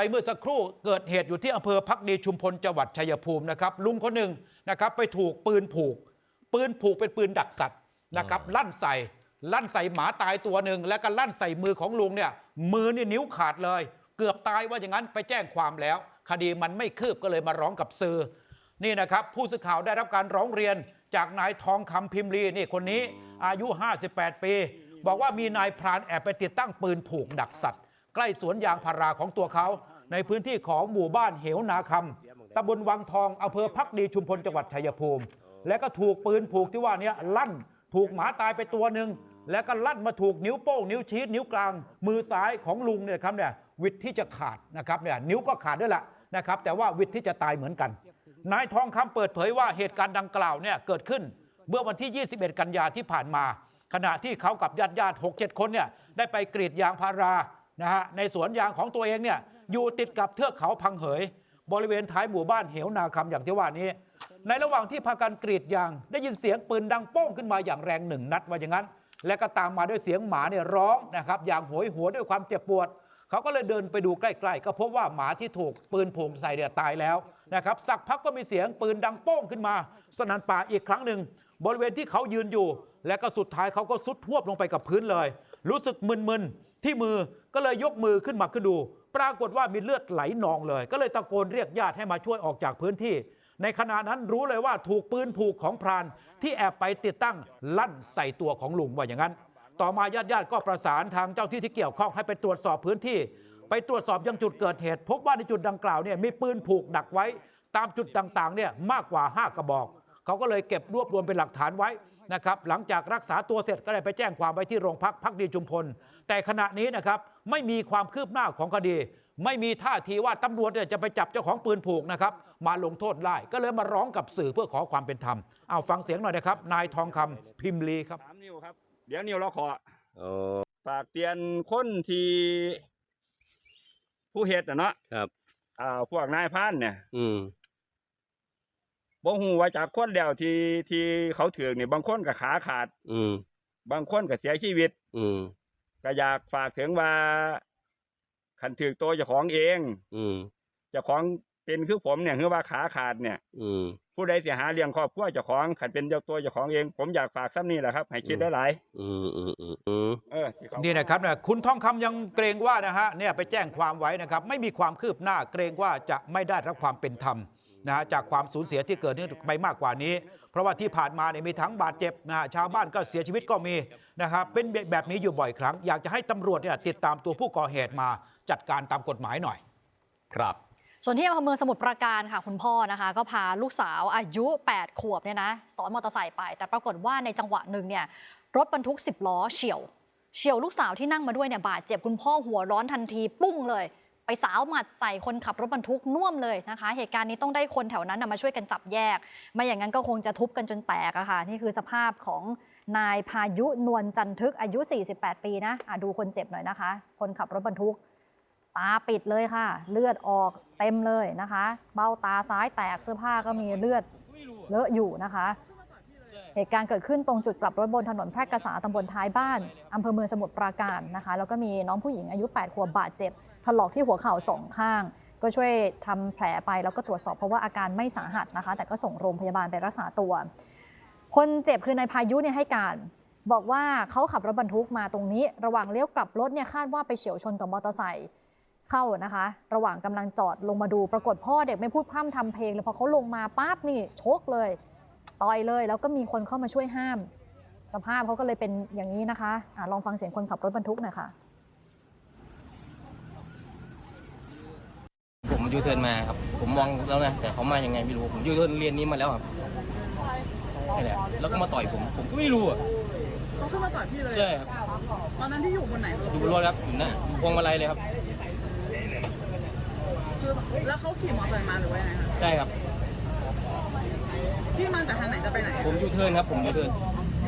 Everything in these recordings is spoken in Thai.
ไปเมื่อสักครู่เกิดเหตุอยู่ที่อำเภอพักดีชุมพลจังหวัดชัยภูมินะครับลุงคนหนึ่งนะครับไปถูกปืนผูก ปืนผูกเป็นปืนดักสัตว์นะครับลั่นใส่ลั่นใส่หมาตายตัวหนึ่งแล้วก็ลั่นใส่มือของลุงเนี่ยมือนี่นิ้วขาดเลย เกือบตายว่าอย่างนั้นไปแจ้งความแล้ว คดีมันไม่คืบก็เลยมาร้องกับสื่อนี่นะครับผู้สื่อข่าวได้รับการร้องเรียนจากนายทองคำพิมลีนี่คนนี้อายุ 58 ปี บอกว่ามีนายพรานแอบไปติดตั้งปืนผูกดักสัตว์ ใกล้สวนยางพาราของตัวเขา ในพื้นที่ของหมู่บ้านเหวนาคำตำบลวังทองอำเภอพักดีชุมพลจังหวัดชัยภูมิ และก็ถูกปืนผูกที่ว่านี้ลั่นถูกหมาตายไปตัวหนึ่งแล้วก็ลั่นมาถูกนิ้วโป้งนิ้วชี้นิ้วกลาง มือซ้ายของลุงเนี่ยครับเนี่ยวิทย์ที่จะขาดนะครับเนี่ยนิ้วก็ขาดด้วยละนะครับแต่ว่าวิทย์ที่จะตายเหมือนกัน นายทองคำเปิดเผยว่าเหตุการณ์ดังกล่าวเนี่ยเกิดขึ้นเมื่อวันที่ 21 กันยาที่ผ่านมา ขณะที่เขากับญาติญาติหกเจ็ดคนเนี่ยได้ไปกรีดยางพารา นะฮะในสวนยางของตัวเองเนี่ยอยู่ติดกับเทือกเขาพังเหย บริเวณท้ายหมู่บ้านเหวนาคำอย่างที่ว่านี้ ในระหว่างที่พากันกรีดยาง ได้ยินเสียงปืนดังโป้งขึ้นมาอย่างแรงหนึ่งนัดว่าอย่างนั้น และก็ตามมาด้วยเสียงหมาเนี่ยร้องนะครับอย่างโหยหัวด้วยความเจ็บปวดเขาก็เลยเดินไปดูใกล้ๆ ก็พบว่าหมาที่ถูกปืนผูกใส่เนี่ยตายแล้วนะครับสักพักก็มีเสียงปืนดังโป้งขึ้นมา สนั่นป่าอีกครั้งหนึ่งบริเวณที่เขายืนอยู่ และก็สุดท้ายเขาก็สุดทวบลงไปกับพื้นเลย รู้สึกมึนๆที่มือ ก็เลยยกมือขึ้นมาขึ้นดู ปรากฏว่ามีเลือดไหลนองเลย ก็เลยตะโกนเรียกญาติให้มาช่วยออกจากพื้นที่ ในขณะนั้นรู้เลยว่าถูกปืนผูกของพราน ที่แอบไปติดตั้งลั่นใส่ตัวของลุงว่าอย่างนั้น ต่อมาญาติญาติๆก็ประสานทางเจ้าที่ที่เกี่ยวข้องให้ไปตรวจสอบพื้นที่ ไปตรวจสอบยังจุดเกิดเหตุ พบว่าในจุดดังกล่าวเนี่ยมีปืนผูกดักไว้ ตามจุดต่างๆเนี่ยมากกว่า 5 กระบอกเขาก็เลยเก็บรวบรวมเป็นหลักฐานไว้นะครับหลังจากรักษาตัวเสร็จก็ได้ไปแจ้งความไว้ที่โรงพักพักดีจุมพล แต่ขณะนี้นะครับ ไม่มีความคืบหน้าของคดี ไม่มีท่าทีว่าตำรวจเนี่ยจะไปจับเจ้าของปืนผูกนะครับ มาลงโทษได้ก็เลยมาร้องกับสื่อเพื่อขอความเป็นธรรมเอาฟังเสียงหน่อยนะครับ นายทองคำพิมลีครับ สามนิ้วครับ เดี๋ยวนิ้วเราขอโอ้ ฝากเตือนคนที่ผู้เฮ็ดอะเนาะครับ อ่าพวกนายพรานเนี่ยอืม บ่ฮู้ว่าจากคนแล้วที่ที่เขาถือนี่บางคนก็ขาขาด อืม บางคนก็เสียชีวิต อืม ก็อยากฝากถึงว่าคันถือตัวเจ้าของเองอืมเจ้าของเป็นคือผมเนี่ยคือว่าขาขาดเนี่ย อืมผู้ใดเสียหาเลี้ยงครอบครัวเจ้าของคันเป็นเจ้าตัวเจ้าของเอง ผมอยากฝากซ้ำนี่แหละครับ ให้คิดอืมหลายอืมอืมอืมอืม ๆเออที่เขา นี่นะครับนะคุณทองคำยังเกรงว่านะฮะเนี่ยไปแจ้งความไว้นะครับ ไม่มีความคืบหน้าเกรงว่าจะไม่ได้รับความเป็นธรรม นะฮะจากความสูญเสียที่เกิดขึ้นไปมากกว่านี้ เพราะว่าที่ผ่านมาเนี่ยมีทั้งบาดเจ็บนะฮะชาวบ้านก็เสียชีวิตก็มีนะครับเป็นแบบนี้อยู่บ่อยครั้ง อยากจะให้ตำรวจเนี่ยติดตามตัวผู้ก่อเหตุมาจัดการตามกฎหมายหน่อยครับส่วนที่อำเภอเมืองสมุทรปราการค่ะคุณพ่อนะคะ ก็พาลูกสาวอายุ 8 ขวบเนี่ยนะซ้อนมอเตอร์ไซค์ไป แต่ปรากฏว่าในจังหวะหนึ่งเนี่ยรถบรรทุก 10 ล้อเฉียว เฉียวลูกสาวที่นั่งมาด้วยเนี่ยบาดเจ็บคุณพ่อหัวร้อนทันทีปุ้งเลย ไปสาวหมัดใส่คนขับรถบรรทุกน่วมเลยนะคะ เหตุการณ์นี้ต้องได้คนแถวนั้นมาช่วยกันจับแยก ไม่อย่างนั้นก็คงจะทุบกันจนแตกอะค่ะ นี่คือสภาพของนายพายุนวลจันทึกอายุ 48 ปีนะะดูคนเจ็บหน่อยนะคะ คนขับรถบรรทุก ตาปิดเลยค่ะ เลือดออกเต็มเลยนะคะ เบ้าตาซ้ายแตกเสื้อผ้าก็มีเลือดเลอะอยู่นะคะ เหตุการณ์เกิดขึ้นตรงจุดกลับรถบนถนนแพร่กษาตำบลท้ายบ้านอำเภอเมืองสมุทรปราการนะคะ แล้วก็มีน้องผู้หญิงอายุ 8 ขวบบาดเจ็บถลอกที่หัวเข่าสองข้าง ก็ช่วยทำแผลไปแล้วก็ตรวจสอบเพราะว่าอาการไม่สาหัสนะคะ แต่ก็ส่งโรงพยาบาลไปรักษาตัว คนเจ็บคือนายพายุเนี่ยให้การบอกว่าเขาขับรถบรรทุกมาตรงนี้ ระหว่างเลี้ยวกลับรถเนี่ยคาดว่าไปเฉียวชนกับมอเตอร์ไซค์เข้านะคะ ระหว่างกำลังจอดลงมาดูปรากฏพ่อเด็กไม่พูดพร่ำทำเพลงเลยพอเขาลงมาปั๊บนี่ชกเลย ต่อยเลยแล้วก็มีคนเข้ามาช่วยห้าม สภาพเขาก็เลยเป็นอย่างนี้นะคะอะลองฟังเสียงคนขับรถบรรทุกหน่อยค่ะ ผมยูเทิร์นมาครับ ผมมองแล้วนะแต่เขามายังไงไม่รู้ผมยูเทิร์นเรียนนี้มาแล้วครับนี่แหละแล้วก็มาต่อยผมผมก็ไม่รู้อะเขาขึ้นมาต่อยพี่เลยใช่ครับตอนนั้นที่อยู่บนไหนอยู่บนรถครับอยู่นะอยู่พวงมาลัยเลยครับคือแล้วเขาขี่มอเตอร์ไซค์มาหรือว่ายังไงคะใช่ครับ พี่มาจากทางไหนจะไปไหนผมยูเทิร์นครับ ผมยูเทิร์น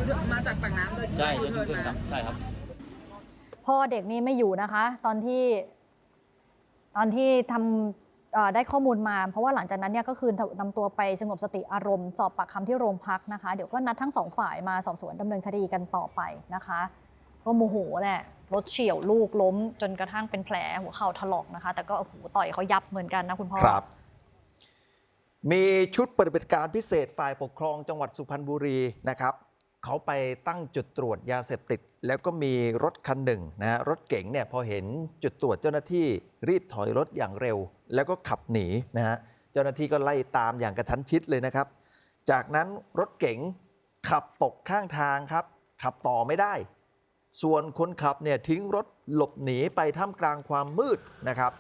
อยู่มาจากปากน้ำเลยใช่ยูยูเทิร์นเทิร์นมา ครับใช่ครับ พ่อเด็กนี่ไม่อยู่นะคะ ตอนที่ตอนที่ทำเอ่อได้ข้อมูลมา เพราะว่าหลังจากนั้นเนี่ยก็คือนำตัวไปสงบสติอารมณ์ สอบปากคำที่โรงพักนะคะ เดี๋ยวก็นัดทั้งสองฝ่ายมาสอบสวนดำเนินคดีกันต่อไปนะคะ ก็โมโหแหละรถเฉี่ยวลูกล้มจนกระทั่งเป็นแผลหัวเข่าถลอกนะคะ แต่ก็โอ้โหต่อยเขายับเหมือนกันนะคุณพ่อ ครับ มีชุดปฏิบัติการพิเศษฝ่ายปกครองจังหวัดสุพรรณบุรีนะครับเขาไปตั้งจุดตรวจยาเสพติด แล้วก็มีรถคันหนึ่งนะฮะรถเก๋งเนี่ยพอเห็นจุดตรวจเจ้าหน้าที่รีบถอยรถอย่างเร็ว แล้วก็ขับหนีนะฮะเจ้าหน้าที่ก็ไล่ตามอย่างกระชั้นชิดเลยนะครับ จากนั้นรถเก๋งขับตกข้างทางครับ ขับต่อไม่ได้ ส่วนคนขับเนี่ยทิ้งรถหลบหนีไปท่ามกลางความมืดนะครับ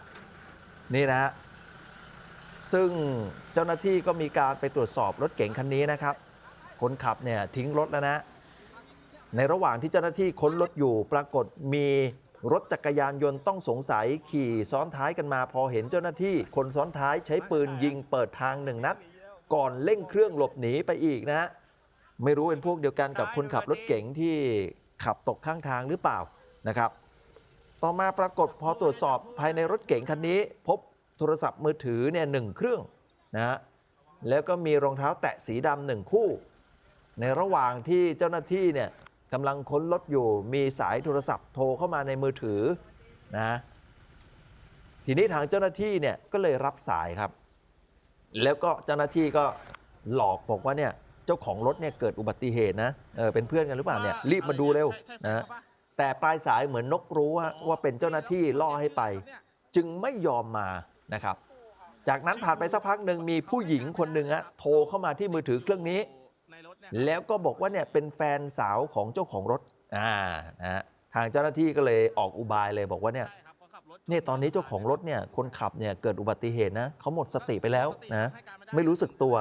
นี่นะฮะ ซึ่งเจ้าหน้าที่ก็มีการไปตรวจสอบรถเก๋งคันนี้นะครับ คนขับเนี่ยทิ้งรถแล้วนะ ในระหว่างที่เจ้าหน้าที่ค้นรถอยู่ ปรากฏมีรถจักรยานยนต์ต้องสงสัยขี่ซ้อนท้ายกันมา พอเห็นเจ้าหน้าที่คนซ้อนท้ายใช้ปืนยิงเปิดทางหนึ่งนัด ก่อนเร่งเครื่องหลบหนีไปอีกนะ ไม่รู้เป็นพวกเดียวกันกับคนขับรถเก๋งที่ขับตกข้างทางหรือเปล่านะครับ ต่อมาปรากฏพอตรวจสอบภายในรถเก๋งคันนี้ พบ โทรศัพท์มือถือเนี่ยหนึ่งเครื่องนะฮะแล้วก็มีรองเท้าแตะสีดำหนึ่งคู่ ในระหว่างที่เจ้าหน้าที่เนี่ยกำลังค้นรถอยู่มีสายโทรศัพท์โทรเข้ามาในมือถือนะทีนี้ทางเจ้าหน้าที่เนี่ยก็เลยรับสายครับ แล้วก็เจ้าหน้าที่ก็หลอกบอกว่าเนี่ยเจ้าของรถเนี่ยเกิดอุบัติเหตุนะเออเป็นเพื่อนกันหรือเปล่าเนี่ยรีบมาดูเร็วนะแต่ปลายสายเหมือนนกรู้ว่าว่าเป็นเจ้าหน้าที่ล่อให้ไป จึงไม่ยอมมา นะครับ จากนั้นผ่านไปสักพักหนึ่งมีผู้หญิงคนหนึ่งอะโทรเข้ามาที่มือถือเครื่องนี้ แล้วก็บอกว่าเนี่ยเป็นแฟนสาวของเจ้าของรถอ่านะฮะทางเจ้าหน้าที่ก็เลยออกอุบายเลยบอกว่าเนี่ยเนี่ยตอนนี้เจ้าของรถเนี่ยคนขับเนี่ยเกิดอุบัติเหตุนะเขาหมดสติไปแล้วนะไม่รู้สึกตัว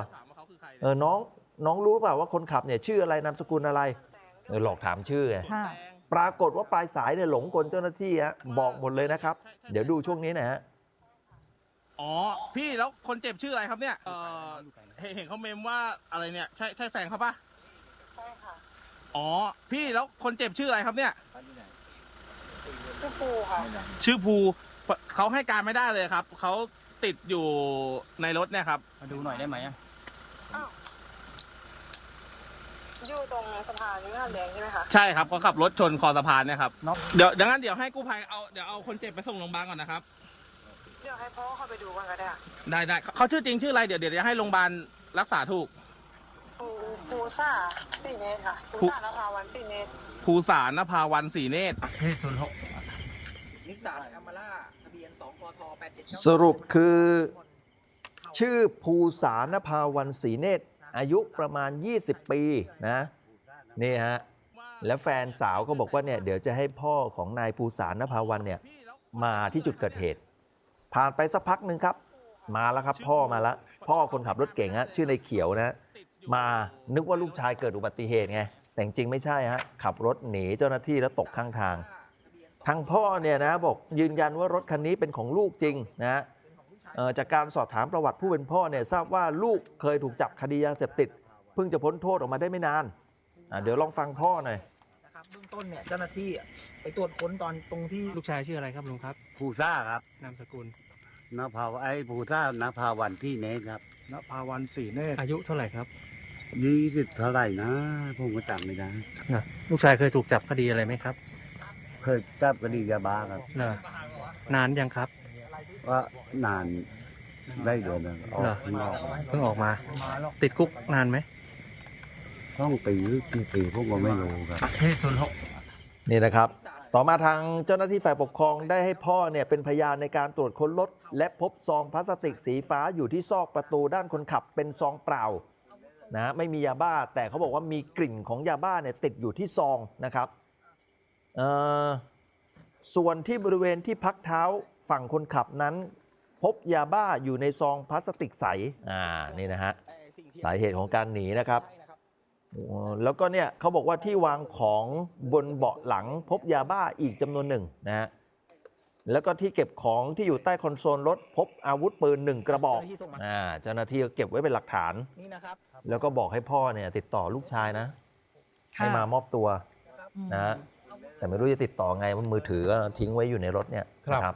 เออน้องน้องรู้เปล่าว่าคนขับเนี่ยชื่ออะไรนามสกุลอะไรเออหลอกถามชื่อไงค่ะปรากฏว่าปลายสายเนี่ยหลงกลเจ้าหน้าที่ฮะบอกหมดเลยนะครับ เดี๋ยวดูช่วงนี้หนะฮะ อ๋อ พี่แล้วคนเจ็บชื่ออะไรครับเนี่ยเออเห็นเห็นเขาเมมว่าอะไรเนี่ยใช่ใช่แฟนเขาปะใช่ค่ะอ๋อ พี่แล้วคนเจ็บชื่ออะไรครับเนี่ย ชื่อปูค่ะชื่อภูเขาให้การไม่ได้เลยครับเขาติดอยู่ในรถเนี่ยครับ มาดูหน่อยได้ไหมอะอ้าวอยู่ตรงสะพานมิหารแดงใช่ไหมคะใช่ครับเขาขับรถชนคอสะพานเนี่ยครับเดี๋ยวดังนั้นเดี๋ยวให้กู้ภัยเอาเดี๋ยวเอาคนเจ็บไปส่งโรงพยาบาลก่อนนะครับ เดี๋ยวให้พ่อเข้าไปดูกันก็ได้อะได้ได้เขาเขาชื่อจริงชื่ออะไรเดี๋ยวเดี๋ยวจะให้โรงพยาบาลรักษาถูก ปูปูซ่าสี่เนตรค่ะปูปูซ่านภาวันสี่เนตรภูสารนภาวันศรีเนตรนิสสันอัมมาร่าทะเบียน 2กท87สรุปคือ ชื่อภูสารภาวันศรีเนตร อายุประมาณ 20 ปีนะ นี่ฮะ แล้วแฟนสาวก็บอกว่าเนี่ยเดี๋ยวจะให้พ่อของนายภูสารนภาวันเนี่ย มาที่จุดเกิดเหตุ ผ่านไปสักพักหนึ่งครับ มาแล้วครับ พ่อมาแล้วพ่อคนขับรถเก่งฮะชื่อในเขียวนะมานึกว่าลูกชายเกิดอุบัติเหตุไงแต่จริงๆไม่ใช่ฮะขับรถหนีเจ้าหน้าที่แล้วตกข้างทาง ทางพ่อเนี่ยนะบอกยืนยันว่ารถคันนี้เป็นของลูกจริงนะเอ่อจากการสอบถามประวัติผู้เป็นพ่อเนี่ยทราบว่าลูกเคยถูกจับคดียาเสพติด เพิ่งจะพ้นโทษออกมาได้ไม่นานอะเดี๋ยวลองฟังพ่อหน่อยนะครับ เบื้องต้นเนี่ยเจ้าหน้าที่ไปตรวจค้นตอนตรงที่ลูกชายชื่ออะไรครับลุงครับภูซ่าครับนามสกุลนภาวไอ้ภูซ่านภาวันที่เนสครับนภาวันสีเนตอายุเท่าไหร่ครับยี่สิบเท่าไหร่นะผมก็จำไม่ได้นะลูกชายเคยถูกจับคดีอะไรไหมครับเคยจับคดียาบ้าครับนะนานยังครับว่านานได้เดือนหนึงออกเหรอข้างนอกเพิ่งออกมา ติดคุกนานไหม ช่องปีหรือกี่ปีพวกเราไม่รู้ครับนี่นะครับ ต่อมาทางเจ้าหน้าที่ฝ่ายปกครองได้ให้พ่อเนี่ยเป็นพยานในการตรวจค้นรถและพบซองพลาสติกสีฟ้าอยู่ที่ซอกประตูด้านคนขับเป็นซองเปล่านะไม่มียาบ้าแต่เขาบอกว่ามีกลิ่นของยาบ้าเนี่ยติดอยู่ที่ซองนะครับเอ่อส่วนที่บริเวณที่พักเท้าฝั่งคนขับนั้น พบยาบ้าอยู่ในซองพลาสติกใสอ่านี่นะฮะสาเหตุของการหนีนะครับอ๋อ แล้วก็เนี่ยเขาบอกว่าที่วางของบนเบาะหลังพบยาบ้าอีกจำนวนหนึ่งนะฮะแล้วก็ที่เก็บของที่อยู่ใต้คอนโซลรถพบอาวุธปืนหนึ่งกระบอกอ่าเจ้าหน้าที่ก็เก็บไว้เป็นหลักฐาน นี่นะครับ แล้วก็บอกให้พ่อเนี่ยติดต่อลูกชายนะ ให้มามอบตัวนะฮะแต่ไม่รู้จะติดต่อไงว่ามือถือก็ทิ้งไว้อยู่ในรถเนี่ยครับนะครับ